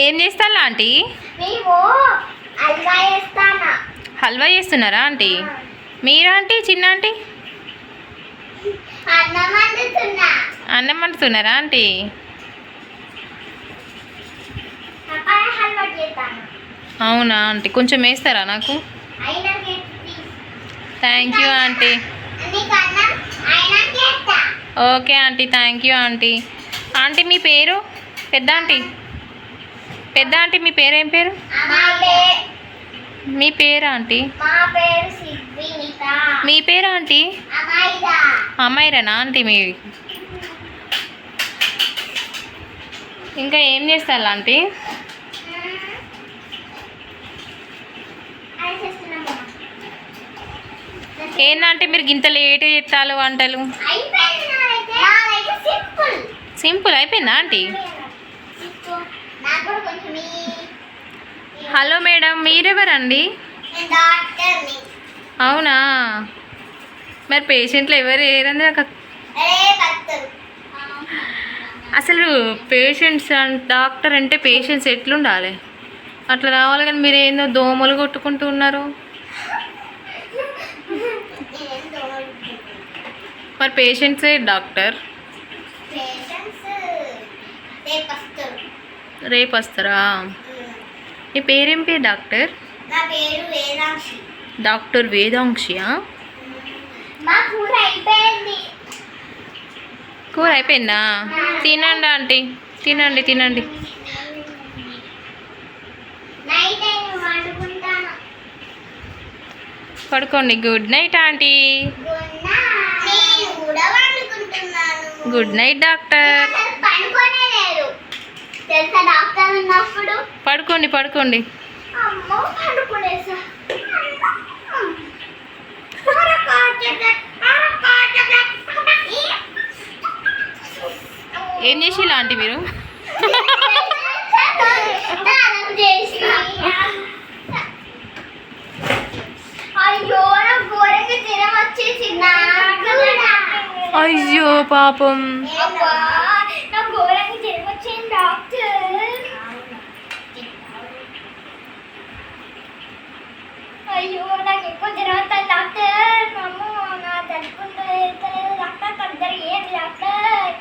ఏం చేస్తారా ఆంటీ? చేస్తానా. హల్వా చేస్తున్నారా ఆంటీ? మీరా ఆంటీ చిన్న ఆంటీ? అన్నం వండుతున్నా. అన్నం వండుతున్నారా ఆంటీ? చేస్తాను అవునా ఆంటీ కొంచెం వేస్తారా నాకు? Thank you aunty. Okay aunty thank you aunty. Aunty మీ పేరు? పెద్ద ఆంటీ? పెద్ద ఆంటీ మీ పేరు పేరు? మా పేరు ఆంటీ? మా పేరు ఆంటీ? అమ్మాయిరేనా ఆంటీ మీ ఇంకా ఏం చేస్తారు ఆంటీ? ఏందంటే మీరు ఇంత లేట్ చేస్తారు వంటలు? సింపుల్ అయిపోయిందా ఆంటీ సింపుల్ నాకు కూడా కొంచెం ఈ- హలో మేడం మీరెవరండి? అవునా? మరి పేషెంట్లు ఎవరు ఏరంది నాకు అసలు పేషెంట్స్ డాక్టర్ అంటే పేషెంట్స్ ఎట్లుండాలి? అట్లా రావాలి కానీ మీరు ఏందో దోమలు కొట్టుకుంటూ ఉన్నారు. మరి పేషెంట్సే డాక్టర్? రేపు వస్తారు మీ పేరేం పేరు డాక్టర్? నా పేరు వేదాంశి. డాక్టర్ వేదాంక్షియా మా కూర అయిపోయింది. కూర అయిపోయిందా? తినండి ఆంటీ. తినండి తినండి. పడుకోండి. Good night aunty. Good night. Doctor. తెలుసా? డాక్టర్ ఉన్నప్పుడు పడుకోండి పడుకోండి. అమ్మో పడుకునేసా ఏం చేసి ఆంటీ మీరు? అయ్యో పాపం అబ్బా, నాకు ఘోరంగా జ్వరం వచ్చింది డాక్టర్ అయ్యో నాకు ఎక్కువ జ్వరం వస్తుంది డాక్టర్ అమ్మో నా తట్టుకుంటలేదు డాక్టర్ తొందరగా ఏంటి డాక్టర్?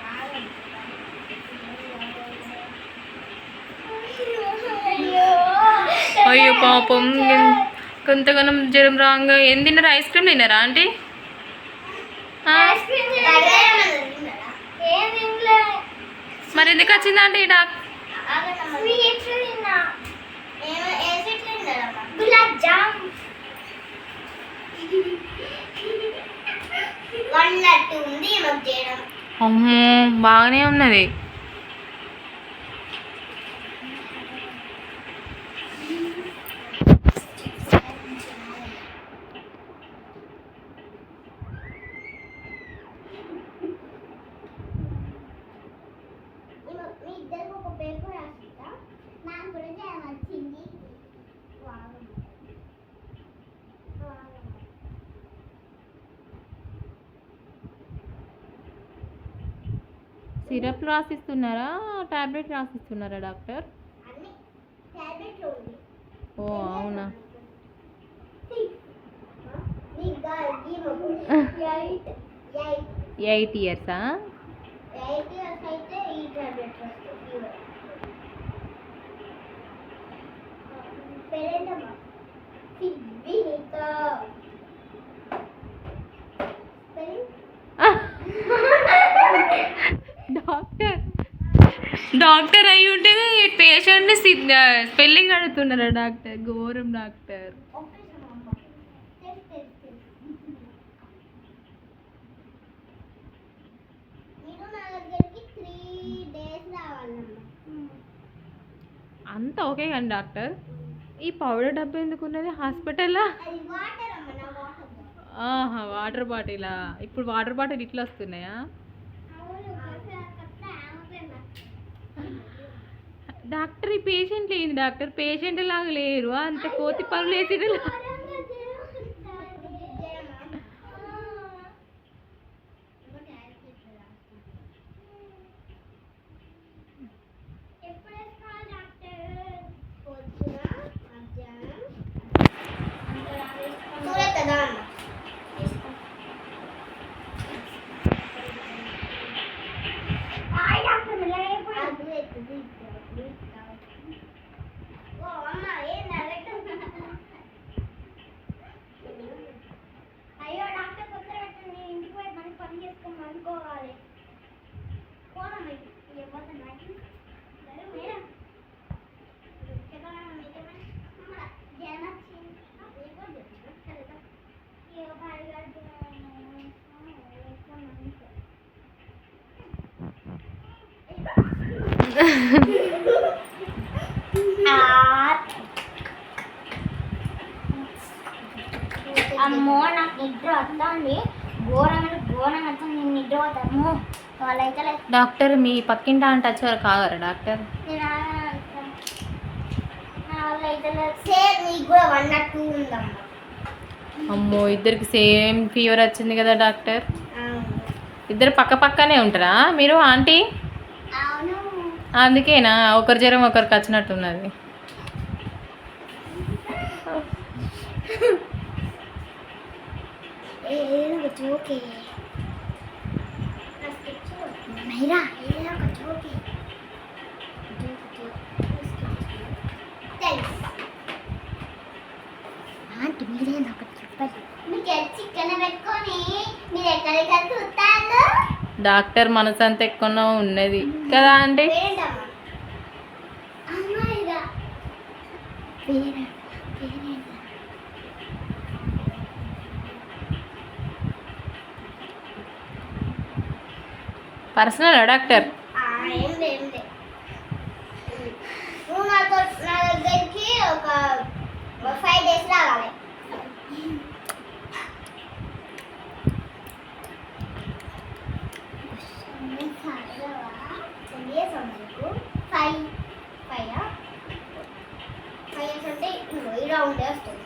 అయ్యో పాపం. కొంతగానం జ్వరం రాగా. ఏం తిన్నారా? ఐస్ క్రీమ్ తిన్నారా ఆంటీ? ఏం మరి ఎందుకు వచ్చిందా ఆంటీ డాక్? ఏ గులాబ్ జామ్ వన్నట్టు ఉంది మాకు చేయడం అమ్మో బాగానే ఉన్నది. సిరప్ రాసిస్తున్నారా? టాబ్లెట్ రాసిస్తున్నారా డాక్టర్? ఓ అవునా? ఎయిట్ ఇయర్సా పేరేంటమ్మా సిద్వినిత స్పెల్లింగ్ డాక్టర్ డాక్టర్ అయి ఉంటే పేషెంట్ని స్పెల్లింగ్ అడుగుతున్నారా డాక్టర్? ఘోరం డాక్టర్. అంత అంతా ఓకే కానీ డాక్టర్. ఈ పౌడర్ డబ్బా ఎందుకు ఉన్నది? హాస్పిటల్లో ఆహా వాటర్ బాటిలా. ఇప్పుడు వాటర్ బాటిల్ ఇట్లా వస్తున్నాయా? డాక్టర్ ఈ పేషెంట్ ఏంది డాక్టర్. పేషెంట్ లాగా లేరు. అంత కోతి పనులు వేసి Yeah. డాక్టర్ మీ పక్కింటి అంటే వచ్చేవారు కాగరా డాక్టర్? అమ్మో ఇద్దరికి సేమ్ ఫీవర్ వచ్చింది కదా డాక్టర్. ఇద్దరు పక్క పక్కనే ఉంటారా? మీరు ఆంటీ? అందుకేనా? ఒకరి జ్వరం ఒకరికి వచ్చినట్టున్నది. జోకే మైరా ఏదో ఒక జోకే ఆంటీ మీరే నాకు చెప్పండి మీకు చికెన్ పెట్టుకొని మీరు ఎక్కడికి చూస్తారు డాక్టర్ మనసు అంత ఎక్కువ ఉన్నది. కదా పేరు పర్సనల్ డాక్టర్ ఆ, ఏం లేదు, ఏం లేదు. నువ్వు నాతో నా దగ్గరికి ఒక ఫైవ్ డేస్ రావాలి ఫైవ్ ఫైవ్ ఫైవ్ ఇయర్స్ అంటే ఇలా ఉండే వస్తుంది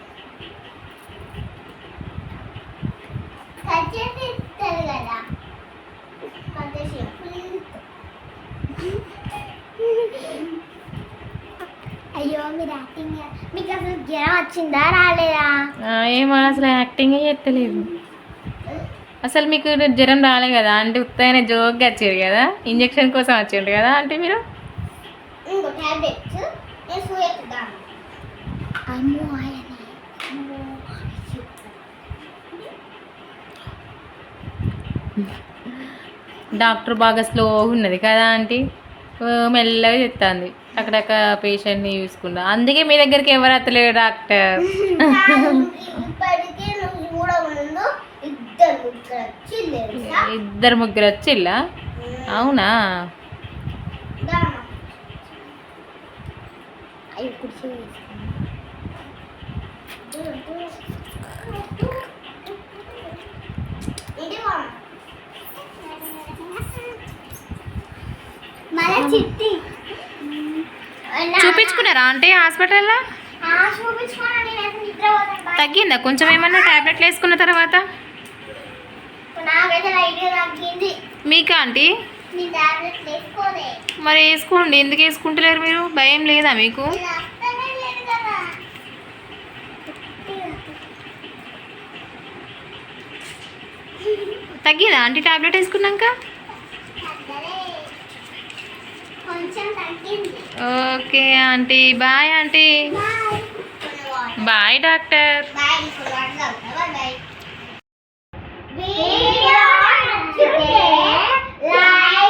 కట్ చేసి ఇస్తారు కదా కట్ చేసి అయ్యో మీరు యాక్టింగ్ మీకు అసలు జ్వరం వచ్చిందా రాలేదా? ఏమో అసలు యాక్టింగ్ చేస్తలేదు అసలు మీకు జ్వరం రాలే కదా అంటే ఉత్తగానే జోక్గా వచ్చారు కదా ఇంజెక్షన్ కోసం వచ్చారు కదా అంటే మీరు? డాక్టర్ బాగా స్లో ఉన్నది కదా ఆంటీ? మెల్లగా చెప్తాంది అక్కడక్క పేషెంట్ని చూసుకుంటా. అందుకే మీ దగ్గరికి ఎవరు వస్తలేరు డాక్టర్ ఇద్దరు ముగ్గురు వచ్చిల్లా? అవునా? మన చిట్టి. చూపించుకున్నారా? అంటే హాస్పిటల్లో? తగ్గిందా? కొంచెం ఏమన్నా టాబ్లెట్లు వేసుకున్న తర్వాత? మీకా ఆంటీ? మరి వేసుకోండి. ఎందుకు వేసుకుంటలేరు మీరు? భయం లేదా మీకు? తగ్గిందా? ఆంటీ టాబ్లెట్ వేసుకున్నాక? Okay aunty. Bye aunty. Bye. Doctor. Bye